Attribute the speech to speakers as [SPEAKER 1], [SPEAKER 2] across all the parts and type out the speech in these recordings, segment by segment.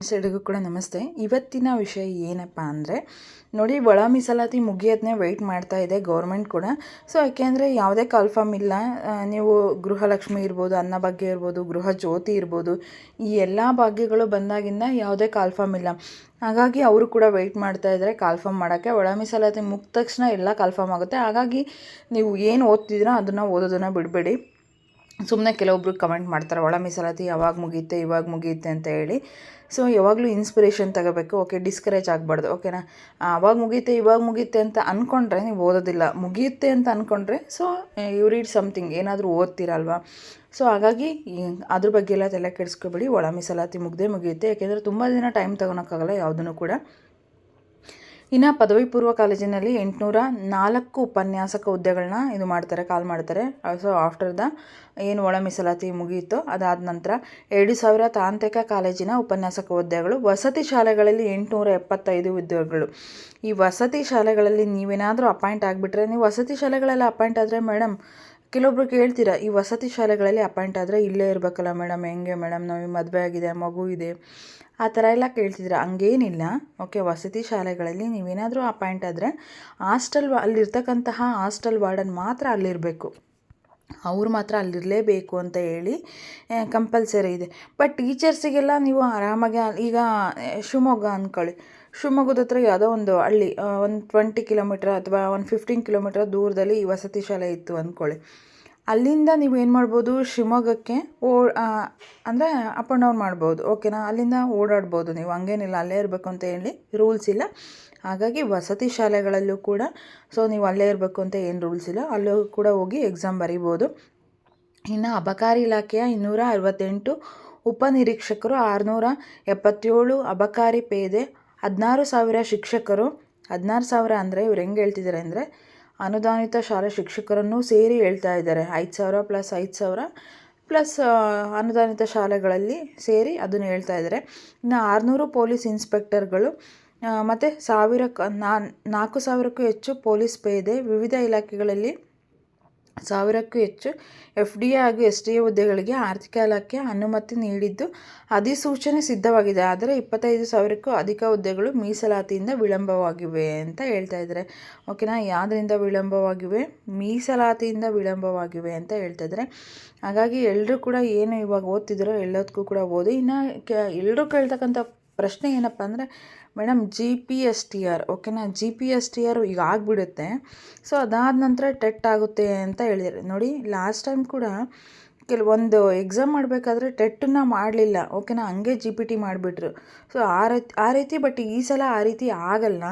[SPEAKER 1] ಎಲ್ಲರಿಗೂ ಕೂಡ ನಮಸ್ತೆ. ಇವತ್ತಿನ ವಿಷಯ ಏನಪ್ಪ ಅಂದರೆ, ನೋಡಿ ಒಳ ಮೀಸಲಾತಿ ಮುಗಿಯೋದನ್ನೇ ವೆಯ್ಟ್ ಮಾಡ್ತಾ ಇದೆ ಗೌರ್ಮೆಂಟ್ ಕೂಡ. ಸೊ ಯಾಕೆಂದರೆ ಯಾವುದೇ ಕಾಲ್ಫಾರ್ಮ್ ಇಲ್ಲ. ನೀವು ಗೃಹಲಕ್ಷ್ಮಿ ಇರ್ಬೋದು ಅನ್ನಭಾಗ್ಯ ಇರ್ಬೋದು, ಗೃಹ ಜ್ಯೋತಿ ಇರ್ಬೋದು, ಈ ಎಲ್ಲ ಭಾಗ್ಯಗಳು ಬಂದಾಗಿಂದ ಯಾವುದೇ ಕಾಲ್ಫಾರ್ಮ್ ಇಲ್ಲ. ಹಾಗಾಗಿ ಅವರು ಕೂಡ ವೆಯ್ಟ್ ಮಾಡ್ತಾ ಇದ್ದಾರೆ ಕಾಲ್ಫಾರ್ಮ್ ಮಾಡೋಕ್ಕೆ ಒಳ ಮೀಸಲಾತಿ ಮುಗಿದ ತಕ್ಷಣ ಎಲ್ಲ ಕಾಲ್ಫಾರ್ಮ್ ಆಗುತ್ತೆ. ಹಾಗಾಗಿ ನೀವು ಏನು ಓದ್ತಿದ್ದೀರೋ ಅದನ್ನು ಓದೋದನ್ನು ಬಿಡಬೇಡಿ. ಸುಮ್ಮನೆ ಕೆಲವೊಬ್ರು ಕಮೆಂಟ್ ಮಾಡ್ತಾರೆ, ಒಳ ಮೀಸಲಾತಿ ಯಾವಾಗ ಮುಗಿಯುತ್ತೆ ಇವಾಗ ಮುಗಿಯುತ್ತೆ ಅಂತ ಹೇಳಿ. ಸೊ ಯಾವಾಗಲೂ ಇನ್ಸ್ಪಿರೇಷನ್ ತಗೋಬೇಕು. ಓಕೆ ಡಿಸ್ಕರೇಜ್ ಆಗಬಾರ್ದು. ಓಕೆನಾ ಅವಾಗ ಮುಗಿಯುತ್ತೆ ಇವಾಗ ಮುಗಿಯುತ್ತೆ ಅಂತ ಅಂದ್ಕೊಂಡ್ರೆ ನೀವು ಓದೋದಿಲ್ಲ. ಮುಗಿಯುತ್ತೆ ಅಂತ ಅಂದ್ಕೊಂಡ್ರೆ ಸೊ ಯು ರೀಡ್ ಸಮಥಿಂಗ್ ಏನಾದರೂ ಓದ್ತೀರಲ್ವಾ ಸೊ ಹಾಗಾಗಿ ಅದ್ರ ಬಗ್ಗೆ ಎಲ್ಲ ತಲೆ ಕೆಡಿಸ್ಕೋಬೇಡಿ. ಒಳ ಮೀಸಲಾತಿ ಮುಗ್ದೇ ಮುಗಿಯುತ್ತೆ ಯಾಕೆಂದರೆ ತುಂಬ ದಿನ ಟೈಮ್ ತೊಗೊಳಕ್ಕಾಗಲ್ಲ ಯಾವುದನ್ನು ಕೂಡ. ಇನ್ನು ಪದವಿ ಪೂರ್ವ ಕಾಲೇಜಿನಲ್ಲಿ ಎಂಟುನೂರ ನಾಲ್ಕು ಉಪನ್ಯಾಸಕ ಹುದ್ದೆಗಳನ್ನ ಇದು ಮಾಡ್ತಾರೆ, ಕಾಲ್ ಮಾಡ್ತಾರೆ. ಸೊ ಆಫ್ಟರ್ ದ ಏನು ಒಳ ಮೀಸಲಾತಿ ಮುಗಿಯಿತು ಅದಾದ ನಂತರ ಎರಡು ಸಾವಿರ ತಾಂತ್ರಿಕ ಕಾಲೇಜಿನ ಉಪನ್ಯಾಸಕ ಹುದ್ದೆಗಳು, ವಸತಿ ಶಾಲೆಗಳಲ್ಲಿ ಎಂಟುನೂರ ಎಪ್ಪತ್ತೈದು ಹುದ್ದೆಗಳು. ಈ ವಸತಿ ಶಾಲೆಗಳಲ್ಲಿ ನೀವೇನಾದರೂ ಅಪಾಯಿಂಟ್ ಆಗಿಬಿಟ್ರೆ, ನೀವು ವಸತಿ ಶಾಲೆಗಳೆಲ್ಲ ಅಪಾಯಿಂಟ್ ಆದರೆ ಮೇಡಮ್ ಕೆಲವೊಬ್ರು ಕೇಳ್ತೀರಾ, ಈ ವಸತಿ ಶಾಲೆಗಳಲ್ಲಿ ಅಪಾಯಿಂಟ್ ಆದರೆ ಇಲ್ಲೇ ಇರಬೇಕಲ್ಲ ಮೇಡಮ್ ಹೆಂಗೆ ಮೇಡಮ್ ನಮಗೆ ಮದುವೆ ಆಗಿದೆ, ಮಗು ಇದೆ ಆ ಥರ ಎಲ್ಲ ಕೇಳ್ತಿದ್ರು ಹಂಗೇನಿಲ್ಲ. ಓಕೆ ವಸತಿ ಶಾಲೆಗಳಲ್ಲಿ ನೀವೇನಾದರೂ ಅಪಾಯಿಂಟ್ ಆದರೆ ಹಾಸ್ಟೆಲ್ ಅಲ್ಲಿರ್ತಕ್ಕಂತಹ ಹಾಸ್ಟೆಲ್ ವಾರ್ಡನ್ ಮಾತ್ರ ಅಲ್ಲಿರಬೇಕು. ಅವ್ರು ಮಾತ್ರ ಅಲ್ಲಿರಲೇಬೇಕು ಅಂತ ಹೇಳಿ ಕಂಪಲ್ಸರಿ ಇದೆ. ಬಟ್ ಟೀಚರ್ಸಿಗೆಲ್ಲ ನೀವು ಆರಾಮಾಗಿ ಈಗ ಶಿವಮೊಗ್ಗ ಅಂದ್ಕೊಳ್ಳಿ ಶಿವಮೊಗ್ಗದ ಹತ್ರ ಯಾವುದೋ ಒಂದು ಹಳ್ಳಿ ಒಂದು ಟ್ವೆಂಟಿ ಕಿಲೋಮೀಟ್ರ್ ಅಥವಾ ಒಂದು ಫಿಫ್ಟೀನ್ ಕಿಲೋಮೀಟ್ರ್ ದೂರದಲ್ಲಿ ಈ ವಸತಿ ಶಾಲೆ ಇತ್ತು ಅಂದ್ಕೊಳ್ಳಿ ಅಲ್ಲಿಂದ ನೀವು ಏನು ಮಾಡ್ಬೋದು? ಶಿವಮೊಗ್ಗಕ್ಕೆ ಓ ಅಂದರೆ ಅಪ್ ಆ್ಯಂಡ್ ಡೌನ್ ಮಾಡ್ಬೋದು. ಓಕೆನಾ ಅಲ್ಲಿಂದ ಓಡಾಡ್ಬೋದು ನೀವು. ಹಂಗೇನಿಲ್ಲ, ಅಲ್ಲೇ ಇರಬೇಕು ಅಂತ ಹೇಳಿ ರೂಲ್ಸ್ ಇಲ್ಲ. ಹಾಗಾಗಿ ವಸತಿ ಶಾಲೆಗಳಲ್ಲೂ ಕೂಡ ಸೊ ನೀವು ಅಲ್ಲೇ ಇರಬೇಕು ಅಂತ ಏನು ರೂಲ್ಸ್ ಇಲ್ಲ. ಅಲ್ಲೂ ಕೂಡ ಹೋಗಿ ಎಕ್ಸಾಮ್ ಬರಿಬೋದು. ಇನ್ನು ಅಬಕಾರಿ ಇಲಾಖೆಯ ಇನ್ನೂರ ಅರವತ್ತೆಂಟು ಉಪನಿರೀಕ್ಷಕರು ಆರುನೂರ ಎಪ್ಪತ್ತೇಳು ಅಬಕಾರಿ ಪೇದೆ, ಹದಿನಾರು ಸಾವಿರ ಶಿಕ್ಷಕರು, ಹದಿನಾರು ಸಾವಿರ ಅಂದರೆ ಇವ್ರು ಹೆಂಗೆ ಹೇಳ್ತಿದ್ದಾರೆ ಅಂದರೆ ಅನುದಾನಿತ ಶಾಲಾ ಶಿಕ್ಷಕರನ್ನು ಸೇರಿ ಹೇಳ್ತಾ ಇದ್ದಾರೆ. ಐದು ಸಾವಿರ ಪ್ಲಸ್ ಐದು ಸಾವಿರ ಪ್ಲಸ್ ಅನುದಾನಿತ ಶಾಲೆಗಳಲ್ಲಿ ಸೇರಿ ಅದನ್ನು ಹೇಳ್ತಾ ಇದ್ದಾರೆ. ಇನ್ನು ಆರುನೂರು ಪೊಲೀಸ್ ಇನ್ಸ್ಪೆಕ್ಟರ್ಗಳು ಮತ್ತು ಸಾವಿರ ನಾಲ್ಕು ಸಾವಿರಕ್ಕೂ ಹೆಚ್ಚು ಪೊಲೀಸ್ ಪೇದೆ ವಿವಿಧ ಇಲಾಖೆಗಳಲ್ಲಿ ಸಾವಿರಕ್ಕೂ ಹೆಚ್ಚು ಎಫ್ ಡಿ ಎ ಹಾಗೂ ಎಸ್ ಡಿ ಎ ಹುದ್ದೆಗಳಿಗೆ ಆರ್ಥಿಕ ಇಲಾಖೆ ಅನುಮತಿ ನೀಡಿದ್ದು ಅಧಿಸೂಚನೆ ಸಿದ್ಧವಾಗಿದೆ. ಆದರೆ ಇಪ್ಪತ್ತೈದು ಸಾವಿರಕ್ಕೂ ಅಧಿಕ ಹುದ್ದೆಗಳು ಮೀಸಲಾತಿಯಿಂದ ವಿಳಂಬವಾಗಿವೆ ಅಂತ ಹೇಳ್ತಾ ಇದ್ದಾರೆ. ಓಕೆನಾ? ಯಾವುದರಿಂದ ವಿಳಂಬವಾಗಿವೆ? ಮೀಸಲಾತಿಯಿಂದ ವಿಳಂಬವಾಗಿವೆ ಅಂತ ಹೇಳ್ತಾ ಇದ್ದಾರೆ. ಹಾಗಾಗಿ ಎಲ್ಲರೂ ಕೂಡ ಏನು ಇವಾಗ ಓದ್ತಿದ್ದಾರೋ ಎಲ್ಲದಕ್ಕೂ ಕೂಡ ಓದಿ. ಇನ್ನು ಎಲ್ಲರೂ ಕೇಳ್ತಕ್ಕಂಥ ಪ್ರಶ್ನೆ ಏನಪ್ಪ ಅಂದರೆ, madam G P S T R ಓಕೆನಾ G P S T R ಈಗ ಆಗಿಬಿಡುತ್ತೆ. ಸೊ ಅದಾದ ನಂತರ ಟೆಟ್ ಆಗುತ್ತೆ ಅಂತ ಹೇಳಿದ್ದಾರೆ. ನೋಡಿ ಲಾಸ್ಟ್ ಟೈಮ್ ಕೂಡ ಕೆಲವೊಂದು ಎಕ್ಸಾಮ್ ಮಾಡಬೇಕಾದ್ರೆ ಟೆಟ್ಟನ್ನು ಮಾಡಲಿಲ್ಲ. ಓಕೆನಾ ಹಂಗೆ ಜಿ ಪಿ ಟಿ ಮಾಡಿಬಿಟ್ರು. ಸೊ ಆ ರೀತಿ ಆ ರೀತಿ ಬಟ್ ಈ ಸಲ ಆ ರೀತಿ ಆಗಲ್ಲ.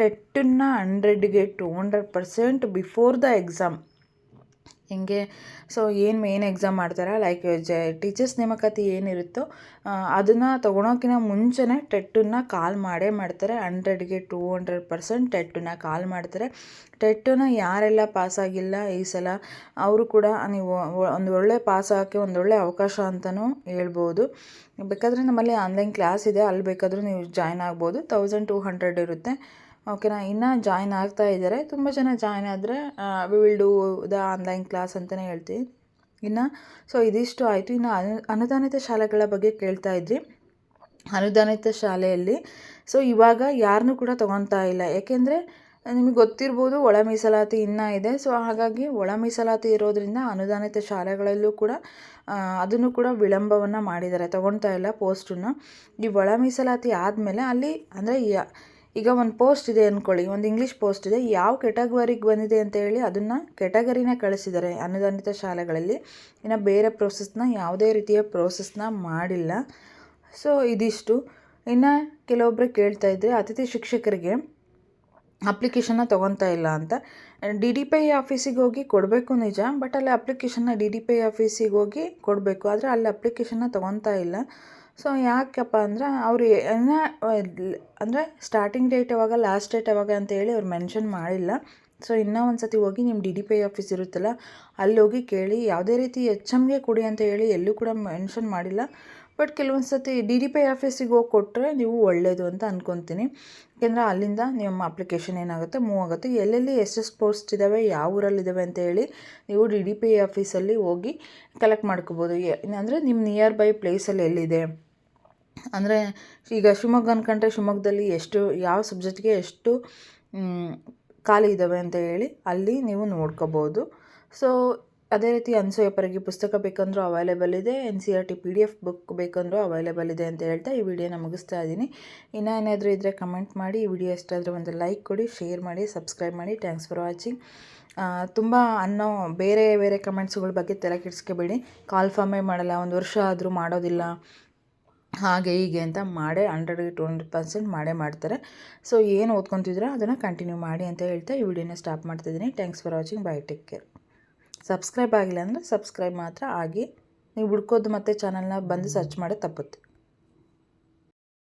[SPEAKER 1] ಟೆಟ್ಟನ್ನು ಹಂಡ್ರೆಡ್ಗೆ two hundred percent before the exam ಹಿಂಗೆ. ಸೊ ಏನು ಮೇನ್ ಎಕ್ಸಾಮ್ ಮಾಡ್ತಾರೆ? ಲೈಕ್ ಜ ಟೀಚರ್ಸ್ ನೇಮಕಾತಿ ಏನಿರುತ್ತೋ ಅದನ್ನು ತೊಗೊಳೋಕ್ಕಿಂತ ಮುಂಚೆನೇ ಟೆಟ್ಟನ್ನು ಕಾಲ್ ಮಾಡೇ ಮಾಡ್ತಾರೆ. ಹಂಡ್ರೆಡ್ಗೆ ಟೂ ಹಂಡ್ರೆಡ್ ಪರ್ಸೆಂಟ್ ಟೆಟ್ಟನ್ನು ಕಾಲ್ ಮಾಡ್ತಾರೆ. ಟೆಟ್ಟನ್ನು ಯಾರೆಲ್ಲ ಪಾಸಾಗಿಲ್ಲ ಈ ಸಲ, ಅವರು ಕೂಡ ನೀವು ಒಂದು ಒಳ್ಳೆ ಪಾಸ್ ಆಗೋಕ್ಕೆ ಒಂದು ಒಳ್ಳೆ ಅವಕಾಶ ಅಂತಲೂ ಹೇಳ್ಬೋದು. ಬೇಕಾದರೆ ನಮ್ಮಲ್ಲಿ ಆನ್ಲೈನ್ ಕ್ಲಾಸ್ ಇದೆ. ಅಲ್ಲಿ ಬೇಕಾದರೂ ನೀವು ಜಾಯ್ನ್ ಆಗ್ಬೋದು. ತೌಸಂಡ್ ಟೂ ಹಂಡ್ರೆಡ್ ಇರುತ್ತೆ. ಓಕೆನಾ? ಇನ್ನು ಜಾಯ್ನ್ ಆಗ್ತಾ ಇದ್ದಾರೆ. ತುಂಬ ಜನ ಜಾಯ್ನ್ ಆದರೆ we will do the online class ಅಂತಲೇ ಹೇಳ್ತೀವಿ. ಇನ್ನು ಸೊ ಇದಿಷ್ಟು ಆಯಿತು. ಇನ್ನು ಅನು, ಅನುದಾನಿತ ಶಾಲೆಗಳ ಬಗ್ಗೆ ಕೇಳ್ತಾ ಇದ್ರಿ. ಅನುದಾನಿತ ಶಾಲೆಯಲ್ಲಿ ಸೊ ಇವಾಗ ಯಾರನ್ನೂ ಕೂಡ ತೊಗೊತಾ ಇಲ್ಲ. ಏಕೆಂದರೆ ನಿಮಗೆ ಗೊತ್ತಿರ್ಬೋದು ಒಳ ಮೀಸಲಾತಿ ಇನ್ನೂ ಇದೆ. ಸೊ ಹಾಗಾಗಿ ಒಳ ಮೀಸಲಾತಿ ಇರೋದರಿಂದ ಅನುದಾನಿತ ಶಾಲೆಗಳಲ್ಲೂ ಕೂಡ ಅದನ್ನು ಕೂಡ ವಿಳಂಬವನ್ನು ಮಾಡಿದ್ದಾರೆ. ತೊಗೊಳ್ತಾ ಇಲ್ಲ ಪೋಸ್ಟನ್ನು. ಈ ಒಳ ಮೀಸಲಾತಿ ಆದಮೇಲೆ ಅಲ್ಲಿ, ಅಂದರೆ ಈಗ ಒಂದು ಪೋಸ್ಟ್ ಇದೆ ಅಂದ್ಕೊಳ್ಳಿ ಒಂದು ಇಂಗ್ಲೀಷ್ ಪೋಸ್ಟ್ ಇದೆ. ಯಾವ ಕೆಟಗರಿಗೆ ಬಂದಿದೆ ಅಂತ ಹೇಳಿ ಅದನ್ನು ಕೆಟಗರಿನೇ ಕಳಿಸಿದ್ದಾರೆ ಅನುದಾನಿತ ಶಾಲೆಗಳಲ್ಲಿ. ಇನ್ನು ಬೇರೆ ಪ್ರೋಸೆಸ್ನ ಯಾವುದೇ ರೀತಿಯ ಪ್ರೋಸೆಸ್ನ ಮಾಡಿಲ್ಲ. ಸೊ ಇದಿಷ್ಟು. ಇನ್ನು ಕೆಲವೊಬ್ಬರು ಕೇಳ್ತಾ ಇದ್ದರೆ ಅತಿಥಿ ಶಿಕ್ಷಕರಿಗೆ ಅಪ್ಲಿಕೇಶನ್ನ ತೊಗೊತಾ ಇಲ್ಲ ಅಂತ. ಡಿ ಡಿ ಪಿ ಐ ಆಫೀಸಿಗೆ ಹೋಗಿ ಕೊಡಬೇಕು ನಿಜ ಬಟ್ ಅಲ್ಲಿ ಅಪ್ಲಿಕೇಶನ್ನ ಡಿ ಡಿ ಪಿ ಐ ಆಫೀಸಿಗೆ ಹೋಗಿ ಕೊಡಬೇಕು. ಆದರೆ ಅಲ್ಲಿ ಅಪ್ಲಿಕೇಶನ್ನ ತೊಗೊತಾ ಇಲ್ಲ. ಸೊ ಯಾಕಪ್ಪ ಅಂದ್ರೆ ಅವರು ಏನೋ ಅಂದರೆ ಸ್ಟಾರ್ಟಿಂಗ್ ಡೇಟ್ ಯಾವಾಗ ಲಾಸ್ಟ್ ಡೇಟ್ ಯಾವಾಗ ಅಂತ ಹೇಳಿ ಅವ್ರು ಮೆನ್ಷನ್ ಮಾಡಿಲ್ಲ. ಸೊ ಇನ್ನೂ ಒಂದು ಸತಿ ಹೋಗಿ ನಿಮ್ಮ D D P I office ಇರುತ್ತಲ್ಲ ಅಲ್ಲಿ ಹೋಗಿ ಕೇಳಿ, ಯಾವುದೇ ರೀತಿ ಎಚ್ ಎಮ್ಗೆ ಕೊಡಿ ಅಂತ ಹೇಳಿ ಎಲ್ಲೂ ಕೂಡ ಮೆನ್ಷನ್ ಮಾಡಿಲ್ಲ. ಬಟ್ ಕೆಲವೊಂದು ಸತಿ ಡಿ ಡಿ ಪಿ ಐ ಆಫೀಸಿಗೆ ಹೋಗಿ ಕೊಟ್ಟರೆ ನೀವು ಒಳ್ಳೆಯದು ಅಂತ ಅಂದ್ಕೊತೀನಿ ಯಾಕೆಂದರೆ ಅಲ್ಲಿಂದ ನಿಮ್ಮ ಅಪ್ಲಿಕೇಶನ್ ಏನಾಗುತ್ತೆ ಮೂವ್ ಆಗುತ್ತೆ. ಎಲ್ಲೆಲ್ಲಿ ಎಷ್ಟೆಷ್ಟು ಪೋಸ್ಟ್ ಇದ್ದಾವೆ ಯಾವ ಊರಲ್ಲಿದ್ದಾವೆ ಅಂತ ಹೇಳಿ ನೀವು ಡಿ ಡಿ ಪಿ ಐ ಆಫೀಸಲ್ಲಿ ಹೋಗಿ ಕಲೆಕ್ಟ್ ಮಾಡ್ಕೋಬೋದು. ಅಂದರೆ ನಿಮ್ಮ ನಿಯರ್ ಬೈ ಪ್ಲೇಸಲ್ಲಿ ಎಲ್ಲಿದೆ? ಅಂದರೆ ಈಗ ಶಿವಮೊಗ್ಗ ಅಂದ್ಕೊಂಡ್ರೆ ಶಿವಮೊಗ್ಗದಲ್ಲಿ ಎಷ್ಟು, ಯಾವ ಸಬ್ಜೆಕ್ಟ್ಗೆ ಎಷ್ಟು ಖಾಲಿ ಇದ್ದಾವೆ ಅಂತ ಹೇಳಿ ಅಲ್ಲಿ ನೀವು ನೋಡ್ಕೋಬೋದು. ಸೊ ಅದೇ ರೀತಿ ಅನ್ಸೂಯ ಪರಗಿ ಪುಸ್ತಕ ಬೇಕಂದ್ರೂ ಅವೈಲೇಬಲ್ ಇದೆ. N C R T P D F book ಬೇಕಂದರೂ available ಇದೆ ಅಂತ ಹೇಳ್ತಾ ಈ ವಿಡಿಯೋನ ಮುಗಿಸ್ತಾ ಇದ್ದೀನಿ. ಇನ್ನೂ ಏನಾದರೂ ಇದ್ದರೆ ಕಮೆಂಟ್ ಮಾಡಿ. ಈ ವಿಡಿಯೋ ಇಷ್ಟ ಆದರೆ ಒಂದು ಲೈಕ್ ಕೊಡಿ ಶೇರ್ ಮಾಡಿ ಸಬ್ಸ್ಕ್ರೈಬ್ ಮಾಡಿ. ಥ್ಯಾಂಕ್ಸ್ ಫಾರ್ ವಾಚಿಂಗ್ ತುಂಬ ಅನ್ನೋ ಬೇರೆ ಬೇರೆ ಕಮೆಂಟ್ಸ್ಗಳ ಬಗ್ಗೆ ತಲೆ ಕೆಡಿಸ್ಕೋಬೇಡಿ. ಕಾಲ್ ಫಾರ್ಮೇ ಮಾಡಲ್ಲ. ಒಂದು ವರ್ಷ ಆದರೂ ಮಾಡೋದಿಲ್ಲ. ಹಾಗೆ ಹೀಗೆ ಅಂತ ಮಾಡೇ ಹಂಡ್ರೆಡ್ಗೆ ಟು ಹಂಡ್ರೆಡ್ ಪರ್ಸೆಂಟ್ ಮಾಡೇ ಮಾಡ್ತಾರೆ. ಸೊ ಏನು ಓದ್ಕೊತಿದ್ರೋ ಅದನ್ನು ಕಂಟಿನ್ಯೂ ಮಾಡಿ ಅಂತ ಹೇಳ್ತಾ ಈ ವಿಡಿಯೋನ ಸ್ಟಾಪ್ ಮಾಡ್ತಿದ್ದೀನಿ thanks for watching bye take care subscribe ಆಗಿಲ್ಲ ಅಂದರೆ ಸಬ್ಸ್ಕ್ರೈಬ್ ಮಾತ್ರ. ಆಗಿ ನೀವು ಹುಡ್ಕೋದು ಮತ್ತು ಚಾನಲ್ನ ಬಂದು ಸರ್ಚ್ ಮಾಡೋದು ತಪ್ಪುತ್ತೆ.